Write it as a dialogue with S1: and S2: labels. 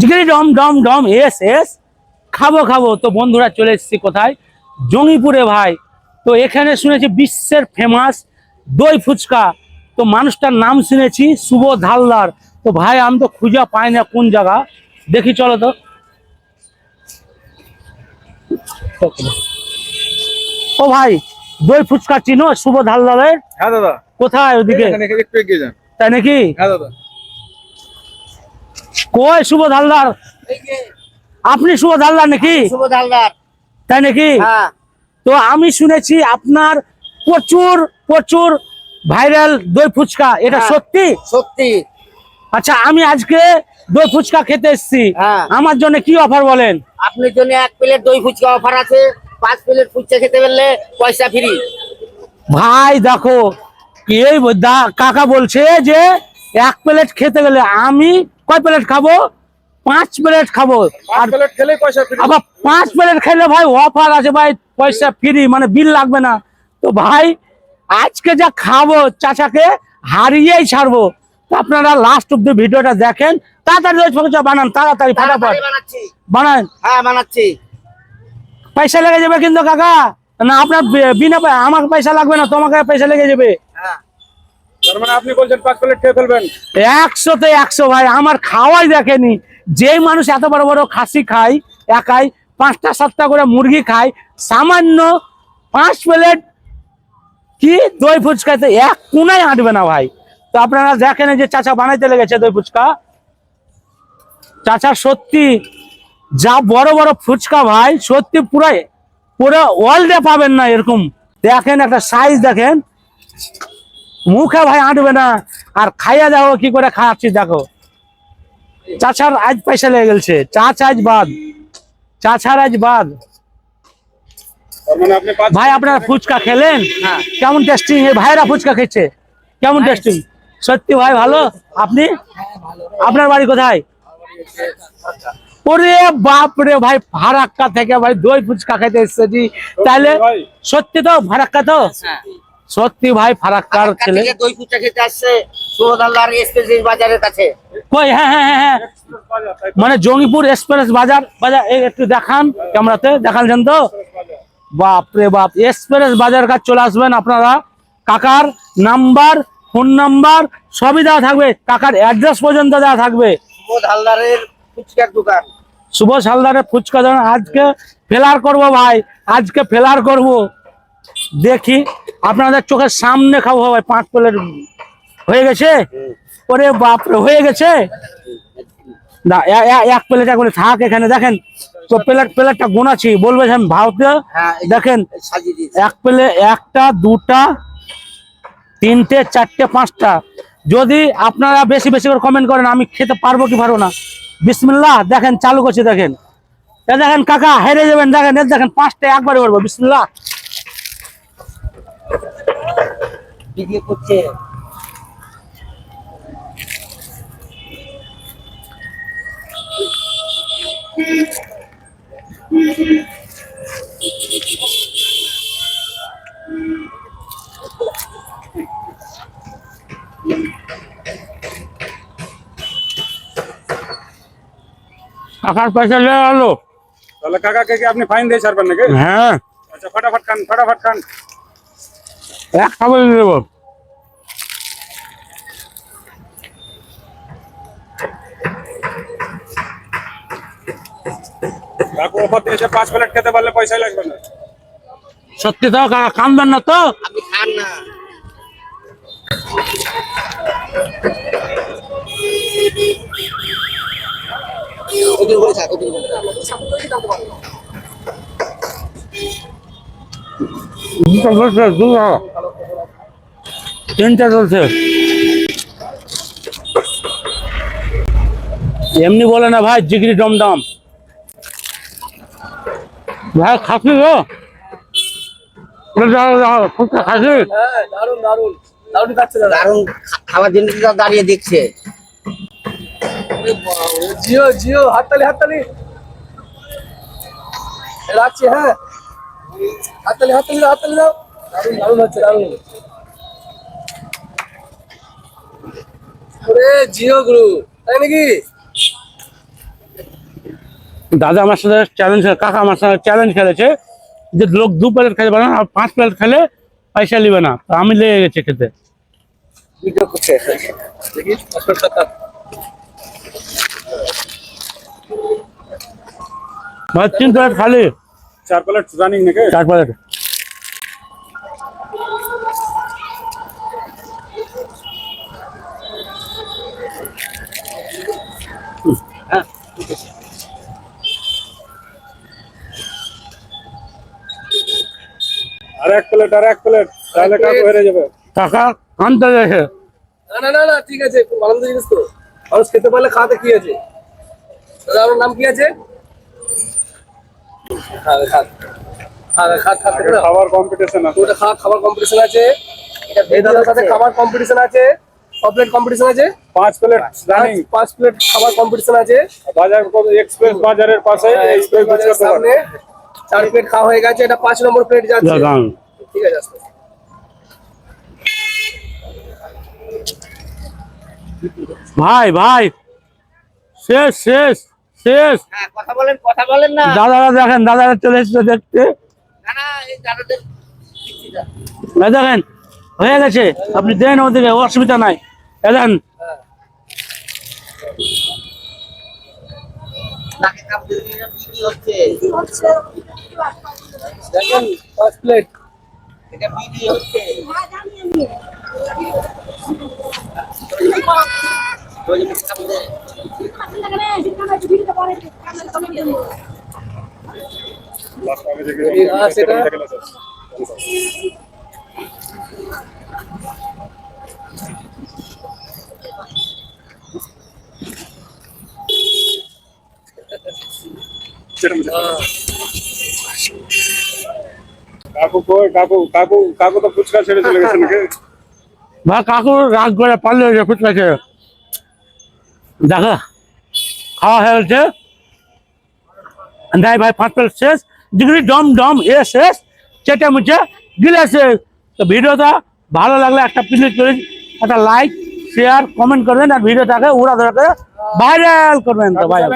S1: জিগিরি ডম ডম ডম S S. খাব খাব। তো বন্ধুরা চলে এসেছি কোথায়? জঙ্গিপুরে ভাই। তো এখানে শুনেছি বিশ্বের ফেমাস দই ফুচকা। তো মানুষটার নাম শুনেছি শুভ ধালদার। তো ভাই আমি তো খুঁজে পাই না কোন জায়গা। দেখি চলো তো। ও ভাই দই ফুচকা চিনো শুভ ধালদারের?
S2: হ্যাঁ দাদা।
S1: কোথায় ওদিকে? তাই নাকি?
S2: হ্যাঁ দাদা।
S1: কই শুভ ধালদার আপনি শুভ ধালদার নাকি?
S3: শুভ হালদার
S1: তাই নাকি?
S3: হ্যাঁ।
S1: তো আমি শুনেছি আপনার প্রচুর প্রচুর ভাইরাল দই ফুচকা। এটা
S3: হ্যাঁ।
S1: সত্যি?
S3: সত্যি।
S1: আচ্ছা আমি আজকে দই ফুচকা খেতে এসেছি।
S3: হ্যাঁ।
S1: আমার জন্য কি অফার বলেন?
S3: আপনার জন্য এক প্লেট দই ফুচকা অফার আছে। পাঁচ প্লেট ফুচকা খেতে পারলে পয়সা ফ্রি।
S1: ভাই দেখো এই কাকা বলছে যে এক প্লেট খেতে গেলে আমি কয় প্লেট খাব? পাঁচ প্লেট খাব। আর
S2: প্লেট খেলেই পয়সা ফ্রি।
S1: আবার পাঁচ প্লেট খেলে ভাই অফার আছে ভাই পয়সা ফ্রি মানে বিল লাগবে না। তো ভাই আজকে যা খাব চাচাকে হারিয়েই ছাড়বো। আপনারা লাস্ট অব্দি ভিডিওটা দেখেন তাড়াতাড়ি দই ফুচকা বানান তাড়াতাড়ি ফটাফট।
S3: বানাচ্ছি।
S1: বানান।
S3: হ্যাঁ বানাচ্ছি।
S1: পয়সা লেগে যাবে কিন্তু কাকা? না আপনার বিনা পয়- আমার পয়সা লাগবে না তোমাকে পয়সা লেগে যাবে। একশোতে একশো ভাই, আমার খাওয়াই দেখেনি। যেই মানুষ এত বড় বড় খাসি খায়, একাই পাঁচটা সাতটা করে মুরগি খায়, সামান্য পাঁচ প্লেট কি দই ফুচকাতে এক কোনায় হাঁটবে না ভাই। তো আপনারা দেখেন যে চাচা বানাইতে লেগেছে দই ফুচকা। চাচা সত্যি যা বড় বড় ফুচকা ভাই, সত্যি পুরো পুরো ওয়ার্ল্ডে পাবেন না এরকম। দেখেন একটা সাইজ দেখেন। মুখে ভাই আঁটবে না। আর খাইয়া যাও কি করে খাওয়াচ্ছি দেখো। চাচার আজ পয়সা লেগে গেছে চাচা আজ বাদ। চাচার আজ বাদ। ভাই আপনারা ফুচকা খেলেন?
S3: হ্যাঁ।
S1: কেমন টেস্টিং ভাইরা ফুচকা খেয়েছে। কেমন টেস্টিং সত্যি ভাই ভালো? আপনি? আপনার বাড়ি কোথায়? ওরে বাপ রে ভাই ফারাক্কা থেকে ভাই দই ফুচকা খেতে এসেছি। তাহলে সত্যি তো ফারাক্কা তো?
S3: হ্যাঁ।
S1: সত্যি ভাই ফারাক্কার ছেলে।
S3: দই ফুচকা খেতে আসছে শুভ এক্সপ্রেস বাজারের কাছে।
S1: কই হ্যাঁ হ্যাঁ হ্যাঁ? মানে জঙ্গিপুর এক্সপ্রেস বাজার। বাজার একটু দেখান ক্যামেরাতে দেখাচ্ছেন তো? বাপ রে বাপ এক্সপ্রেস বাজার কাছে চলে আসবেন আপনারা। কাকার নাম্বার ফোন নাম্বার সবই দেওয়া থাকবে। কাকার অ্যাড্রেস পর্যন্ত দেওয়া থাকবে।
S3: হালদারের ফুচকার দোকান।
S1: সুভাষ হালদারের ফুচকা দোকান। আজকে ফেলার করব ভাই আজকে ফেলার করব। দেখি আপনাদের চোখের সামনে খাব ভাই পাঁচ প্লেট হয়ে গেছে? ওরে বাপরে হয়ে গেছে? না এক প্লেট এক প্লেট থাক এখানে দেখেন। তো প্লেট প্লেটটা গোনাছি বলবে আমি ভারতে
S3: হ্যাঁ
S1: দেখেন এক প্লেট একটা দুটা তিনটে চারটে পাঁচটা। যদি আপনারা বেশি বেশি করে কমেন্ট করেন আমি খেতে পারব কি পারব না। বিসমিল্লাহ দেখেন চালু করছি দেখেন। দেখেন কাকা হেরে যাবেন দেখেন দেখেন পাঁচটা একবারে করব বিসমিল্লাহ।
S3: ভিডিও করছে।
S1: কাকার পয়সা লেগে গেলো
S2: তাহলে কাকাকে কি আপনি ফাইন দিয়ে ছাড়বেন নাকি?
S1: হ্যাঁ।
S2: আচ্ছা ফটাফট খান ফটাফট খান।
S1: এক খাবার
S2: দিয়েছে পাঁচ প্লেট খেতে পারলে পয়সাই লাগবে না
S1: সত্যি তো কান্দন না তো
S3: আপনি খান না ওদের করে থাক ওদের করে থাক।
S1: দুটো চলছে দুটো তিনটে চলছে। এমনি বলে না ভাই জিগরি ডমডম। ভাই খাসি গো খাসি
S3: তো দাঁড়িয়ে দেখছে
S4: জিও জিও হাততালি হাততালি। রাখছি হ্যাঁ। হাততালি হাততালি দাও হাততালি দাও। দারুণ দারুণ হচ্ছে দারুণ। জিও গ্রুপ তাই নাকি?
S1: দাদা আমার সাথে চ্যালেঞ্জ কাকা আমার সাথে চ্যালেঞ্জ খেলেছে যে লোক দু প্লেট খেতে পারে না আর পাঁচ প্লেট খেলে পয়সা নিবে না তো আমি লেগে গেছে খেতে। তিন প্লেট খালি।
S2: চার প্লেট রানিং নাকি?
S1: চার প্লেট
S2: আর এক প্লেট আর এক প্লেট তাহলে কাকু হেরে যাবে।
S1: কাকা আনতে
S4: না না না না ঠিক আছে আনন্দ জিনিস তো। মানুষ খেতে পারলে খাওয়াতে কি আছে? দাদা আপনার নাম কি আছে?
S2: খাবার কম্পিটিশন আছে।
S4: ওটা খাওয়া খাবার কম্পিটিশন আছে।
S3: এটা
S4: এই দাদার সাথে খাবার কম্পিটিশন আছে। কমপ্লিট কম্পিটিশন আছে।
S2: পাঁচ প্লেট রানিং
S4: পাঁচ- প্লেট খাবার কম্পিটিশন আছে।
S2: বাজার এক্সপ্রেস বাজারের পাশে
S4: এক্সপ্রেস বাজারের সামনে চার প্লেট খাওয়া হয়ে গেছে। এটা পাঁচ নম্বর প্লেট যাচ্ছে। ঠিক আছে আস্তে।
S1: ভাই ভাই। শেষ শেষ শেষ।
S3: হ্যাঁ কথা বলেন কথা বলেন না।
S1: দাদারা দেখেন দাদারা চলে এসছে দেখতে।
S3: না
S1: দেখেন হয়ে গেছে। আপনি দেন ওদিকে অসুবিধা নাই। দেখেন।
S4: দেখেন পাঁচ প্লেট
S3: এটা ভিডিও হচ্ছে ওই যে কাপ দিয়ে-
S4: হ্যাঁ, সেটা।
S2: কাকু কই? কাকু কাকু কাকু তো ফুচকা ছেড়ে চলে গেছে নাকি?
S1: কাকুর রাগ করে পারলে ফুটকাছে দেখা খাওয়া হয়ে গেছে। ভাই পাঁচ প্লেট শেষ। ডিগ্রি ডম ডম এ শেষ। চেটে মুচে গিলে শেষ তো ভিডিওটা ভালো লাগলে একটা প্লিজ প্লিজ একটা লাইক শেয়ার কমেন্ট করবেন আর ভিডিওটাকে উড়া ধরে করে ভাইরাল করবেন তো ভাইরাল